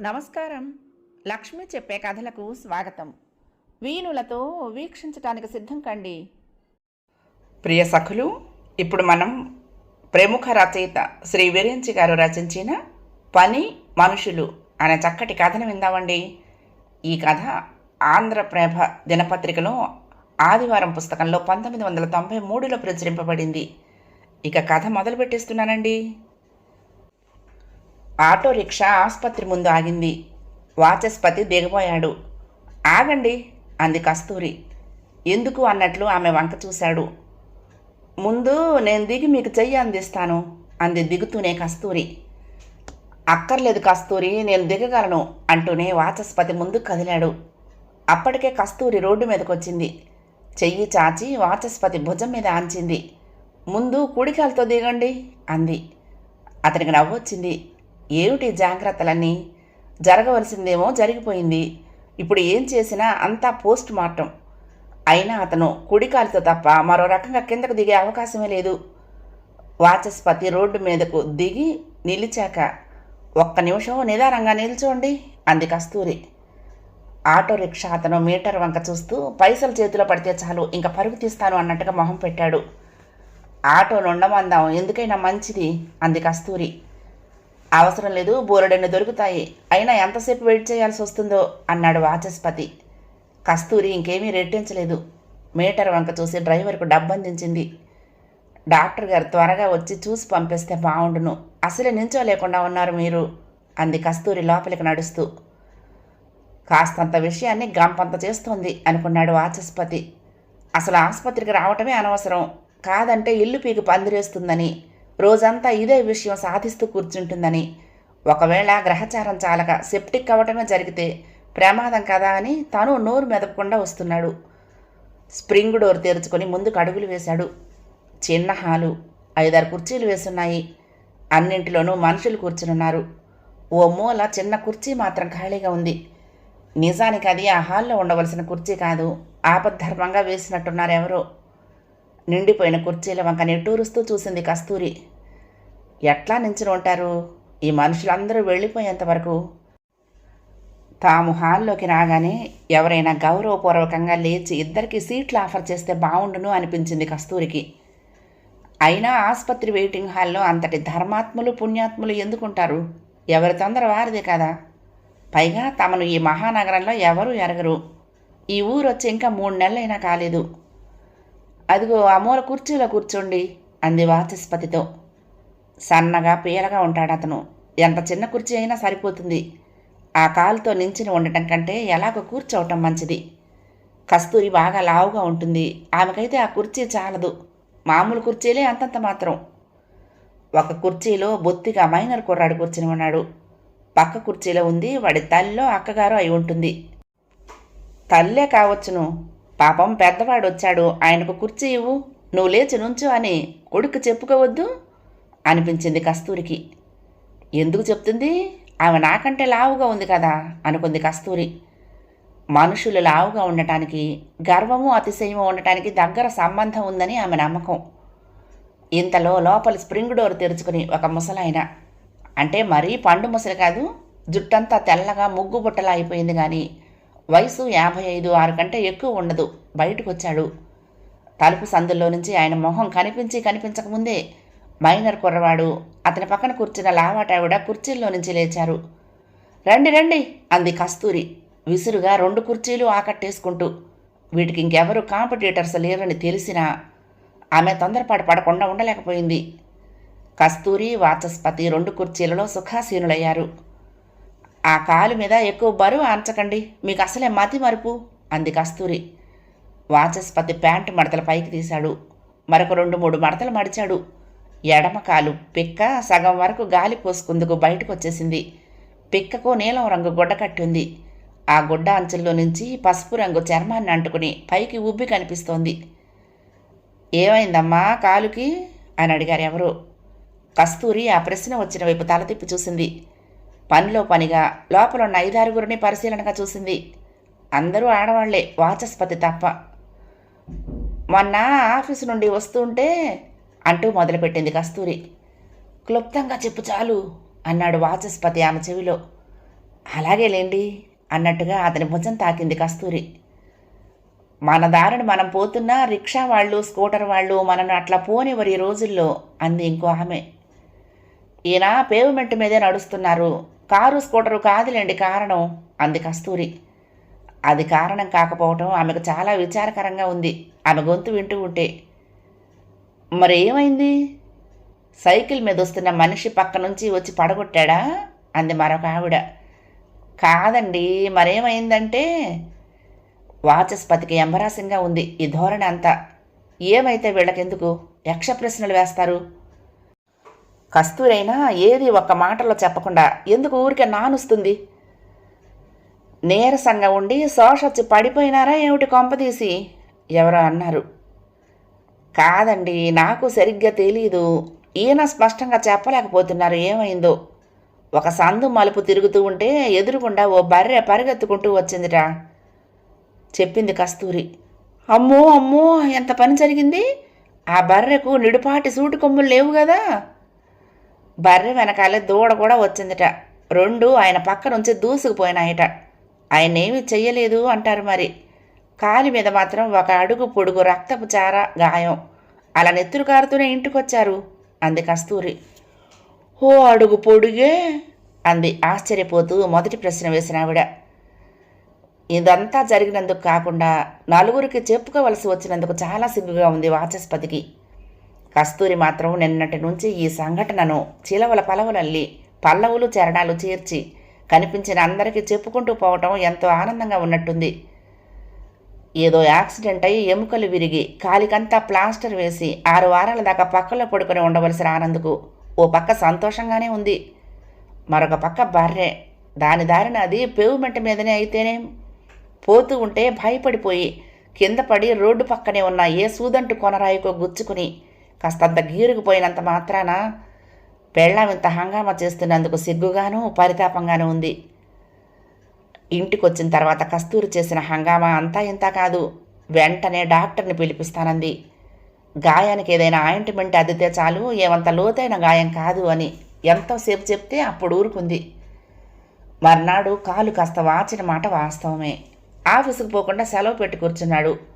నమస్కారం. లక్ష్మి చెప్పే కథలకు స్వాగతం. వీణులతో వీక్షించటానికి సిద్ధం కండి. ప్రియ సఖులు ఇప్పుడు మనం ప్రముఖ రచయిత శ్రీ వీరేంచి గారు రచించిన పని మనుషులు అనే చక్కటి కథను విందామండి. ఈ కథ ఆంధ్రప్రభ దినపత్రికలో ఆదివారం పుస్తకంలో పంతొమ్మిది వందల తొంభై మూడులో ప్రచురింపబడింది. ఇక కథ మొదలు పెట్టేస్తున్నానండి ఆటో రిక్షా ఆసుపత్రి ముందు ఆగింది. వాచస్పతి దిగబోయాడు ఆగండి అంది కస్తూరి. ఎందుకు అన్నట్లు ఆమె వంక చూశాడు. ముందు నేను దిగి మీకు చెయ్యి అందిస్తాను అంది దిగుతూనే కస్తూరి. అక్కర్లేదు కస్తూరి నేను దిగగలను అంటూనే వాచస్పతి ముందు కదిలాడు. అప్పటికే కస్తూరి రోడ్డు మీదకొచ్చింది. చెయ్యి చాచి వాచస్పతి భుజం మీద ఆంచింది. ముందు కుడికాలతో దిగండి అంది. అతనికి నవ్వొచ్చింది. ఏమిటి జాగ్రత్తలన్నీ? జరగవలసిందేమో జరిగిపోయింది. ఇప్పుడు ఏం చేసినా అంతా పోస్ట్ మార్టం. అయినా అతను కుడికాలితో తప్ప మరో రకంగా కిందకు దిగే అవకాశమే లేదు. వాచస్పతి రోడ్డు మీదకు దిగి నిలిచాక ఒక్క నిమిషం నిదానంగా నిల్చోండి అంది కస్తూరి. ఆటో రిక్షా అతను మీటర్ వంక చూస్తూ పైసలు చేతిలో పడితే చాలు ఇంకా పరుగు తీస్తాను అన్నట్టుగా మొహం పెట్టాడు. ఆటో ఉండమందాం ఎందుకైనా మంచిది అంది కస్తూరి. అవసరం లేదు బోలెడన్ని దొరుకుతాయి. అయినా ఎంతసేపు వెయిట్ చేయాల్సి వస్తుందో అన్నాడు వాచస్పతి. కస్తూరి ఇంకేమీ రెట్టించలేదు. మీటర్ వంక చూసి డ్రైవర్కు డబ్బందించింది. డాక్టర్ గారు త్వరగా వచ్చి చూసి పంపిస్తే బాగుండును అసలే నించోలేకుండా ఉన్నారు మీరు అంది కస్తూరి లోపలికి నడుస్తూ. కాస్తంత విషయాన్ని గంపంత చేస్తోంది అనుకున్నాడు వాచస్పతి. అసలు ఆసుపత్రికి రావటమే అనవసరం. కాదంటే ఇల్లు పీకి పందిరేస్తుందని. రోజంతా ఇదే విషయం సాధిస్తూ కూర్చుంటుందని. ఒకవేళ గ్రహచారం చాలక సెప్టిక్ అవ్వటమే జరిగితే ప్రమాదం కదా అని తను నోరు మెదపకుండా వస్తున్నాడు. స్ప్రింగ్ డోర్ తెరుచుకొని ముందుకు అడుగులు వేశాడు. చిన్న హాలు ఐదారు కుర్చీలు వేసున్నాయి. అన్నింటిలోనూ మనుషులు కూర్చునున్నారు. ఓ మూల చిన్న కుర్చీ మాత్రం ఖాళీగా ఉంది. నిజానికి అది ఆ హాల్లో ఉండవలసిన కుర్చీ కాదు. ఆపద్ధర్మంగా వేసినట్టున్నారు ఎవరో. నిండిపోయిన కుర్చీల వంక నిట్టూరుస్తూ చూసింది కస్తూరి. ఎట్లా నించుని ఉంటారు? ఈ మనుషులందరూ వెళ్ళిపోయేంత వరకు తాము హాల్లోకి రాగానే ఎవరైనా గౌరవపూర్వకంగా లేచి ఇద్దరికి సీట్లు ఆఫర్ చేస్తే బాగుండును అనిపించింది కస్తూరికి. అయినా ఆసుపత్రి వెయిటింగ్ హాల్లో అంతటి ధర్మాత్ములు పుణ్యాత్ములు ఎందుకుంటారు? ఎవరి తొందర వారిదే కదా. పైగా తమను ఈ మహానగరంలో ఎవరూ ఎరగరు. ఈ ఊరు వచ్చి ఇంకా మూడు నెలలైనా కాలేదు. అదిగో ఆ మూల కుర్చీలో కూర్చోండి అంది వాచస్పతితో. సన్నగా పీలగా ఉంటాడు అతను. ఎంత చిన్న కుర్చీ అయినా సరిపోతుంది. ఆ కాలుతో నించుని ఉండటం కంటే ఎలాగో కూర్చోవటం మంచిది. కస్తూరి బాగా లావుగా ఉంటుంది. ఆమెకైతే ఆ కుర్చీ చాలదు. మామూలు కుర్చీలే అంతంత మాత్రం. ఒక కుర్చీలో బొత్తిగా మైనర్ కుర్రాడు కూర్చుని ఉన్నాడు. పక్క కుర్చీలో ఉంది వాడి తల్లిలో అక్కగారు అయి ఉంటుంది. తల్లే కావచ్చును. పాపం పెద్దవాడు వచ్చాడు. ఆయనకు కుర్చీ ఇవ్వు. నువ్వు లేచి నుంచు అని కొడుకు చెప్పుకోవద్దు అనిపించింది కస్తూరికి. ఎందుకు చెప్తుంది? ఆమె నాకంటే లావుగా ఉంది కదా అనుకుంది కస్తూరి. మనుషులు లావుగా ఉండటానికి గర్వము అతిశయము ఉండటానికి దగ్గర సంబంధం ఉందని ఆమె నమ్మకం. ఇంతలో లోపల స్ప్రింగ్ డోర్ తెరుచుకుని ఒక ముసలాయన. అంటే మరీ పండు ముసలి కాదు జుట్టంతా తెల్లగా ముగ్గు బుట్టలా అయిపోయింది కానీ వయసు యాభై ఐదు ఆరు కంటే ఎక్కువ ఉండదు. బయటకు వచ్చాడు తలుపు సందుల్లో నుంచి ఆయన మొహం కనిపించి కనిపించకముందే మైనర్ కుర్రవాడు. అతని పక్కన కూర్చున్న లావాటావిడ కుర్చీల్లో నుంచి లేచారు. రండి రండి అంది కస్తూరి విసురుగా రెండు కుర్చీలు ఆకట్టేసుకుంటూ. వీటికి ఇంకెవరు కాంపిటీటర్స్ లేరని తెలిసినా ఆమె తొందరపాటు పడకుండా ఉండలేకపోయింది. కస్తూరి వాచస్పతి రెండు కుర్చీలలో సుఖాసీనులయ్యారు. ఆ కాలు మీద ఎక్కువ బరువు ఆంచకండి మీకు అసలే మతి మరుపు. అంది కస్తూరి. వాచస్పతి ప్యాంటు మడతల పైకి తీశాడు. మరొక రెండు మూడు మడతలు మడిచాడు. ఎడమ కాలు పిక్క సగం వరకు గాలి పోసుకుందుకు బయటకు వచ్చేసింది పిక్కకు నీలం రంగు గుడ్డ కట్టి ఉంది ఆ గుడ్డ అంచుల్లో నుంచి పసుపు రంగు చర్మాన్ని అంటుకుని పైకి ఉబ్బి కనిపిస్తోంది. ఏమైందమ్మా కాలుకి? అని అడిగారు ఎవరో. కస్తూరి ఆ ప్రశ్న వచ్చిన వైపు తల తిప్పి చూసింది. పనిలో పనిగా లోపల ఉన్న ఐదారుగురిని పరిశీలనగా చూసింది. అందరూ ఆడవాళ్ళే వాచస్పతి తప్ప. మొన్న ఆఫీసు నుండి వస్తుంటే అంటూ మొదలుపెట్టింది కస్తూరి. క్లుప్తంగా చెప్పు చాలు అన్నాడు వాచస్పతి ఆమె చెవిలో. అలాగేలేండి అన్నట్టుగా అతని భుజం తాకింది కస్తూరి. మన దారిని మనం పోతున్నా రిక్షా వాళ్ళు స్కూటర్ వాళ్ళు మనను అట్లా పోనివ్వరు ఈ రోజుల్లో అంది ఇంకో ఆమె. ఈయన పేవ్మెంట్ మీదే నడుస్తున్నారు. కారు స్కూటరు కాదులేండి కారణం అంది కస్తూరి. అది కారణం కాకపోవటం ఆమెకు చాలా విచారకరంగా ఉంది. ఆమె గొంతు వింటూ ఉంటే మరి ఏమైంది? సైకిల్ మీద వస్తున్న మనిషి పక్క నుంచి వచ్చి పడగొట్టాడా? అంది మరొక ఆవిడ. కాదండి మరేమైందంటే వాచస్పతికి ఎంబరాసింగా ఉంది ఈ ధోరణి అంతా. ఏమైతే వీళ్ళకెందుకు? యక్ష ప్రశ్నలు వేస్తారు. కస్తూరైనా ఏది ఒక్క మాటలో చెప్పకుండా ఎందుకు ఊరికే నానుస్తుంది? నీరసంగా ఉండి శోషొచ్చి పడిపోయినారా ఏమిటి కొంపదీసి ఎవరో అన్నారు. కాదండి నాకు సరిగ్గా తెలీదు. ఈయన స్పష్టంగా చెప్పలేకపోతున్నారు ఏమైందో. ఒక సందు మలుపు తిరుగుతూ ఉంటే ఎదురుగుండా ఓ బర్రె పరిగెత్తుకుంటూ వచ్చిందిరా. చెప్పింది కస్తూరి. అమ్మో అమ్మో ఎంత పని జరిగింది? ఆ బర్రెకు నిడుపాటి సూటి కొమ్ములు లేవు కదా? బర్రె వెనకాలే దూడ కూడా వచ్చిందిట. రెండు ఆయన పక్క నుంచి దూసుకుపోయినాయట. ఆయన ఏమీ చెయ్యలేదు అంటారు మరి. కాలి మీద మాత్రం ఒక అడుగు పొడుగు రక్తపు చార గాయం. అలా నెత్తురు కారుతూనే ఇంటికొచ్చారు అంది కస్తూరి. ఓ అడుగు పొడుగే అంది ఆశ్చర్యపోతూ మొదటి ప్రశ్న వేసిన ఆవిడ. ఇదంతా జరిగినందుకు కాకుండా నలుగురికి చెప్పుకోవలసి వచ్చినందుకు చాలా సిగ్గుగా ఉంది వాచస్పతికి. కస్తూరి మాత్రం నిన్నటి నుంచి ఈ సంఘటనను చిలవల పలవలల్లి పల్లవులు చరణాలు చేర్చి కనిపించిన అందరికీ చెప్పుకుంటూ పోవటం ఎంతో ఆనందంగా ఉన్నట్టుంది. ఏదో యాక్సిడెంట్ అయి ఎముకలు విరిగి కాలికంతా ప్లాస్టర్ వేసి ఆరు వారాల దాకా పక్కలో పడుకొని ఉండవలసిన ఆనందుకు ఓ పక్క సంతోషంగానే ఉంది. మరొక పక్క బర్రె దాని దారిన అది పేవ్మెంట్ మీదనే అయితేనే పోతూ ఉంటే భయపడిపోయి కింద పడి రోడ్డు పక్కనే ఉన్న ఏ సూదంటు కొనరాయికో గుచ్చుకుని కాస్తంత గీరుకుపోయినంత మాత్రాన పెళ్ళాం ఇంత హంగామా చేస్తున్నందుకు సిగ్గుగాను పరితాపంగాను ఉంది. ఇంటికొచ్చిన తర్వాత కస్తూరి చేసిన హంగామా అంతా ఇంత కాదు. వెంటనే డాక్టర్ని పిలిపిస్తానంది. గాయానికి ఏదైనా ఆయింట్మెంట్ అద్దితే చాలు ఏమంత లోతైన గాయం కాదు అని ఎంతోసేపు చెప్తే అప్పుడు ఊరుకుంది. మర్నాడు కాలు కాస్త వాచిన మాట వాస్తవమే. ఆఫీసుకు పోకుండా సెలవు పెట్టి కూర్చున్నాడు.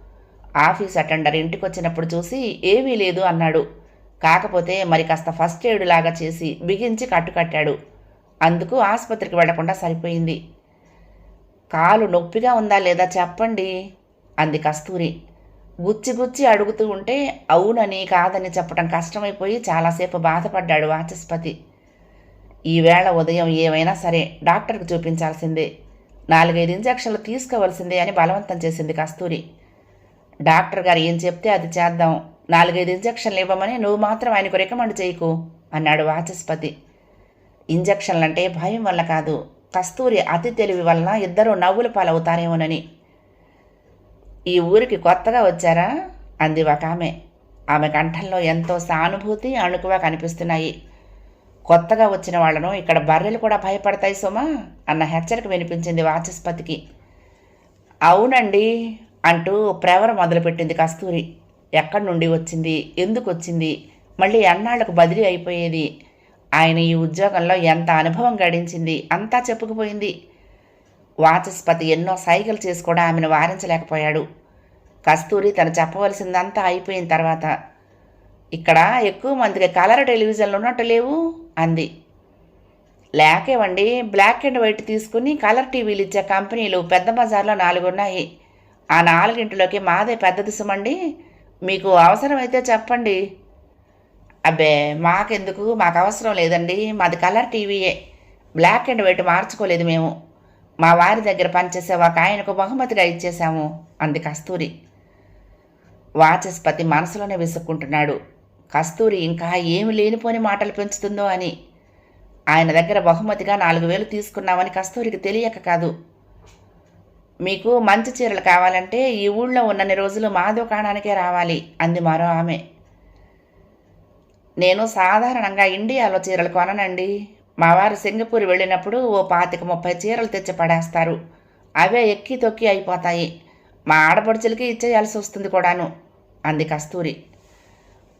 ఆఫీస్ అటెండర్ ఇంటికి వచ్చినప్పుడు చూసి ఏమీ లేదు అన్నాడు. కాకపోతే మరి కాస్త ఫస్ట్ ఎయిడ్ లాగా చేసి బిగించి కట్టుకట్టాడు అందుకు ఆసుపత్రికి వెళ్ళకుండా సరిపోయింది. కాలు నొప్పిగా ఉందా లేదా చెప్పండి అంది కస్తూరి. గుచ్చి గుచ్చి అడుగుతూ ఉంటే అవునని కాదని చెప్పడం కష్టమైపోయి చాలాసేపు బాధపడ్డాడు వాచస్పతి. ఈవేళ ఉదయం ఏమైనా సరే డాక్టర్కి చూపించాల్సిందే. నాలుగైదు ఇంజక్షన్లు తీసుకోవాల్సిందే అని బలవంతం చేసింది కస్తూరి. డాక్టర్ గారు ఏం చెప్తే అది చేద్దాం. నాలుగైదు ఇంజక్షన్లు ఇవ్వమని నువ్వు మాత్రం ఆయనకు రికమెండ్ చేయకు అన్నాడు వాచస్పతి. ఇంజక్షన్లంటే భయం వల్ల కాదు. కస్తూరి అతి తెలివి వలన ఇద్దరూ నవ్వుల పాలవుతారేమోనని. ఈ ఊరికి కొత్తగా వచ్చారా? అంది ఒక ఆమె. ఆమె కంఠంలో ఎంతో సానుభూతి అణుకువ కనిపిస్తున్నాయి. కొత్తగా వచ్చిన వాళ్ళను ఇక్కడ బర్రెలు కూడా భయపడతాయి సుమా అన్న హెచ్చరిక వినిపించింది వాచస్పతికి. అవునండి అంటూ ప్రేవర మొదలుపెట్టింది కస్తూరి. ఎక్కడి నుండి వచ్చింది? ఎందుకు వచ్చింది? మళ్ళీ ఎన్నాళ్ళకు బదిలీ అయిపోయేది? ఆయన ఈ ఉద్యోగంలో ఎంత అనుభవం గడించింది? అంతా చెప్పుకుపోయింది. వాచస్పతి ఎన్నో సైకిల్ చేసి కూడా ఆమెను వారించలేకపోయాడు. కస్తూరి తను చెప్పవలసిందంతా అయిపోయిన తర్వాత ఇక్కడ ఎక్కువ మందికి కలర్ టెలివిజన్లు ఉన్నట్టు లేవు? అంది. లేకేవండి. బ్లాక్ అండ్ వైట్ తీసుకుని కలర్ టీవీలు ఇచ్చే కంపెనీలు పెద్ద బజార్లో నాలుగు ఉన్నాయి ఆ నాలుగింటిలోకి మాదే పెద్ద దిశమండి. మీకు అవసరమైతే చెప్పండి. అబ్బే మాకెందుకు? మాకు అవసరం లేదండి. మాది కలర్ టీవీయే. బ్లాక్ అండ్ వైట్ మార్చుకోలేదు మేము. మా వారి దగ్గర పనిచేసే ఒక ఆయనకు బహుమతిగా ఇచ్చేశాము. అంది కస్తూరి. వాచస్పతి మనసులోనే విసుక్కుంటున్నాడు. కస్తూరి ఇంకా ఏమి లేనిపోని మాటలు పెంచుతుందో అని. ఆయన దగ్గర బహుమతిగా నాలుగు వేలు తీసుకున్నామని కస్తూరికి తెలియక కాదు. మీకు మంచి చీరలు కావాలంటే ఈ ఊళ్ళో ఉన్నన్ని రోజులు మా దుకాణానికే రావాలి. అంది మరో ఆమె. నేను సాధారణంగా ఇండియాలో చీరలు కొననండి. మా వారు సింగపూర్ వెళ్ళినప్పుడు ఓ పాతిక ముప్పై చీరలు తెచ్చి పడేస్తారు. అవే ఎక్కి తొక్కి అయిపోతాయి. మా ఆడపడుచులకి ఇచ్చేయాల్సి వస్తుంది కూడాను అంది కస్తూరి.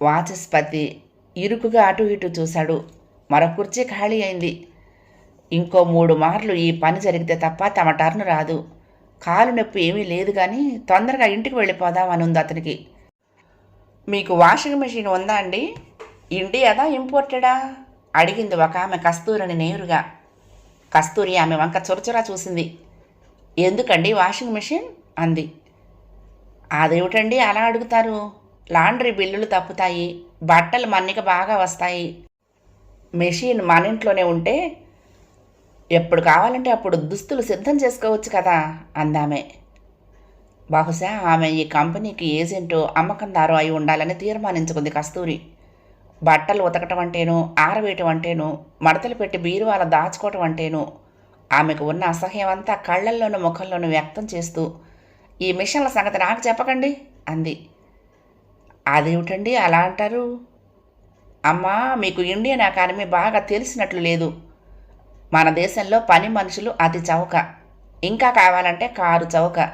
వాచస్పతి ఇరుకుగా అటు ఇటు చూశాడు. మరో కుర్చీ ఖాళీ అయింది. ఇంకో మూడు మార్లు ఈ పని జరిగితే తప్ప తమ టర్న్ రాదు. కాలు నొప్పి ఏమీ లేదు కానీ తొందరగా ఇంటికి వెళ్ళిపోదాం అని ఉంది అతనికి. మీకు వాషింగ్ మెషిన్ ఉందా అండి? ఇండియాదా ఇంపోర్టెడా? అడిగింది ఒక ఆమె కస్తూరిని నేరుగా. కస్తూరి ఆమె వంక చురచురా చూసింది. ఎందుకండి వాషింగ్ మెషిన్? అంది. అదేమిటండి అలా అడుగుతారు? లాండ్రీ బిల్లులు తప్పుతాయి బట్టలు మన్నిక బాగా వస్తాయి. మెషిన్ మన ఇంట్లోనే ఉంటే ఎప్పుడు కావాలంటే అప్పుడు దుస్తులు సిద్ధం చేసుకోవచ్చు కదా అందామె. బహుశా ఆమె ఈ కంపెనీకి ఏజెంటో అమ్మకందారో అయి ఉండాలని తీర్మానించుకుంది కస్తూరి. బట్టలు ఉతకటం అంటేను ఆరవేయటం అంటేను మడతలు పెట్టి బీరువాల దాచుకోవటం అంటేను ఆమెకు ఉన్న అసహ్యం అంతా కళ్ళల్లోనూ ముఖంలోనూ వ్యక్తం చేస్తూ ఈ మిషన్ల సంగతి నాకు చెప్పకండి అంది. అదేమిటండి అలా అంటారు? అమ్మా మీకు ఇండియన్ అకాడమీ బాగా తెలిసినట్లు లేదు. మన దేశంలో పని మనుషులు అతి చౌక. ఇంకా కావాలంటే కారు చౌక.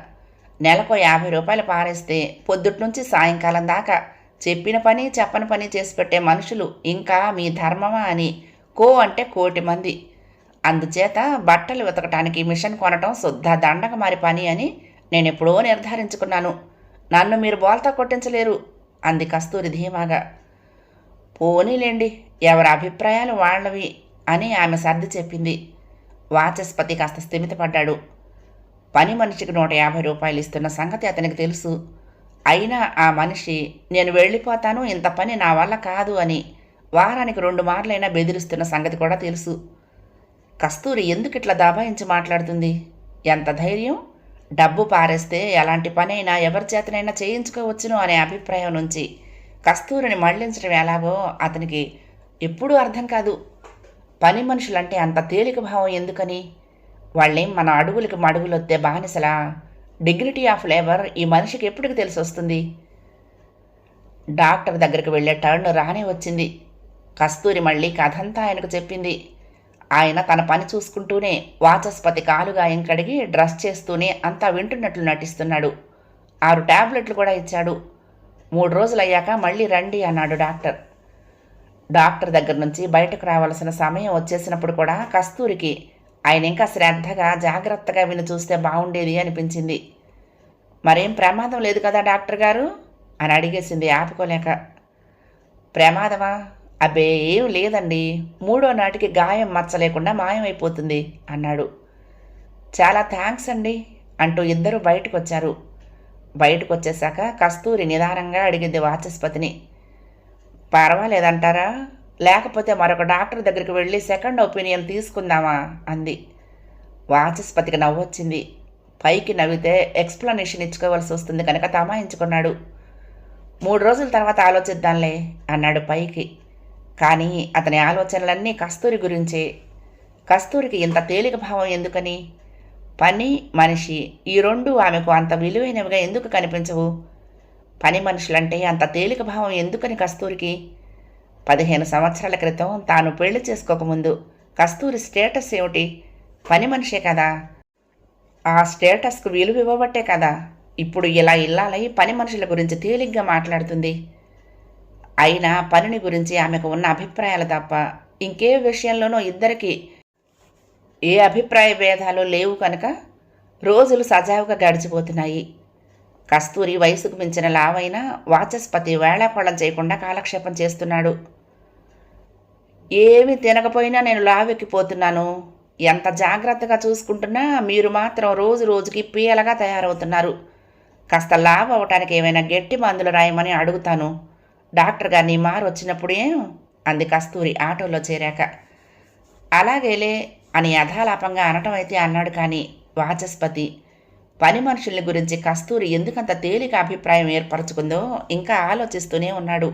నెలకు యాభై రూపాయలు పారేస్తే పొద్దుటి నుంచి సాయంకాలం దాకా చెప్పిన పని చెప్పని పని చేసి పెట్టే మనుషులు ఇంకా మీ ధర్మమా అని కో అంటే కోటి మంది. అందుచేత బట్టలు ఉతకటానికి మిషన్ కొనటం శుద్ధ దండక మారి పని అని నేను ఎప్పుడో నిర్ధారించుకున్నాను. నన్ను మీరు బోల్తా కొట్టించలేరు అంది కస్తూరి ధీమాగా. పోనీలేండి ఎవరి అభిప్రాయాలు వాళ్ళవి. అని ఆమె సర్ది చెప్పింది. వాచస్పతి కాస్త స్థిమితపడ్డాడు. పని మనిషికి నూట యాభై రూపాయలు ఇస్తున్న సంగతి అతనికి తెలుసు. అయినా ఆ మనిషి నేను వెళ్ళిపోతాను ఇంత పని నా వల్ల కాదు అని వారానికి రెండు మార్లైనా బెదిరిస్తున్న సంగతి కూడా తెలుసు. కస్తూరి ఎందుకు ఇట్లా దబాయించి మాట్లాడుతుంది? ఎంత ధైర్యం? డబ్బు పారేస్తే ఎలాంటి పనైనా ఎవరి చేతనైనా చేయించుకోవచ్చును అనే అభిప్రాయం నుంచి కస్తూరిని మళ్ళించడం ఎలాగో అతనికి ఎప్పుడూ అర్థం కాదు. పని మనుషులంటే అంత తేలిక భావం ఎందుకని? వాళ్ళేం మన అడుగులకి మడుగులొత్తే బానిసలా? డిగ్నిటీ ఆఫ్ లేబర్ ఈ మనిషికి ఎప్పటికి తెలిసి వస్తుంది? డాక్టర్ దగ్గరికి వెళ్ళే టర్న్ రానే వచ్చింది. కస్తూరి మళ్ళీ కథంతా ఆయనకు చెప్పింది. ఆయన తన పని చూసుకుంటూనే వాచస్పతి కాలుగాయం కడిగి డ్రెస్ చేస్తూనే అంతా వింటున్నట్లు నటిస్తున్నాడు. ఆరు టాబ్లెట్లు కూడా ఇచ్చాడు. మూడు రోజులయ్యాక మళ్ళీ రండి అన్నాడు డాక్టర్. డాక్టర్ దగ్గర నుంచి బయటకు రావాల్సిన సమయం వచ్చేసినప్పుడు కూడా కస్తూరికి ఆయన ఇంకా శ్రద్ధగా జాగ్రత్తగా విని చూస్తే బాగుండేది అనిపించింది. మరేం ప్రమాదం లేదు కదా డాక్టర్ గారు? అని అడిగేసింది ఆపుకోలేక. ప్రమాదమా? అబ్బే ఏం లేదండి. మూడో నాటికి గాయం మచ్చలేకుండా మాయమైపోతుంది అన్నాడు. చాలా థ్యాంక్స్ అండి అంటూ ఇద్దరు బయటకు వచ్చారు బయటకు వచ్చేశాక కస్తూరి నిదానంగా అడిగింది వాచస్పతిని. పర్వాలేదంటారా? లేకపోతే మరొక డాక్టర్ దగ్గరికి వెళ్ళి సెకండ్ ఒపీనియన్ తీసుకుందామా? అంది. వాచస్పతికి నవ్వొచ్చింది. పైకి నవ్వితే ఎక్స్ప్లెనేషన్ ఇచ్చుకోవాల్సి వస్తుంది కనుక తమాయించుకున్నాడు. మూడు రోజుల తర్వాత ఆలోచిద్దాంలే అన్నాడు పైకి. కానీ అతని ఆలోచనలన్నీ కస్తూరి గురించే. కస్తూరికి ఇంత తేలిక భావం ఎందుకని? పని మనిషి ఈ రెండు ఆమెకు అంత విలువైనవిగా ఎందుకు కనిపించవు? పని మనుషులంటే అంత తేలిక భావం ఎందుకని కస్తూరికి? పదిహేను సంవత్సరాల క్రితం తాను పెళ్ళి చేసుకోకముందు కస్తూరి స్టేటస్ ఏమిటి? పని మనిషే కదా. ఆ స్టేటస్కు విలువ ఇవ్వబట్టే కదా. ఇప్పుడు ఇలా ఇల్లాలై పని మనుషుల గురించి తేలిగ్గా మాట్లాడుతుంది. అయినా పనిని గురించి ఆమెకు ఉన్న అభిప్రాయాలు తప్ప ఇంకే విషయంలోనూ ఇద్దరికి ఏ అభిప్రాయ భేదాలు లేవు కనుక రోజులు సజావుగా గడిచిపోతున్నాయి. కస్తూరి వయసుకు మించిన లావైన వాచస్పతి వేళాకోళం చేయకుండా కాలక్షేపం చేస్తున్నాడు. ఏమి తినకపోయినా నేను లావెక్కిపోతున్నాను. ఎంత జాగ్రత్తగా చూసుకుంటున్నా మీరు మాత్రం రోజు రోజుకి పీయలగా తయారవుతున్నారు. కాస్త లావ్ అవ్వటానికి ఏమైనా గట్టి మందులు రాయమని అడుగుతాను. డాక్టర్ గారిని మారు వచ్చినప్పుడే అంది కస్తూరి ఆటోలో చేరాక. అలాగేలే అని యథాలాపంగా అనటం అయితే అన్నాడు కానీ వాచస్పతి పని మనుషుల్ని గురించి కస్తూరి ఎందుకంత తేలిక అభిప్రాయం ఏర్పరచుకుందో ఇంకా ఆలోచిస్తూనే ఉన్నాడు.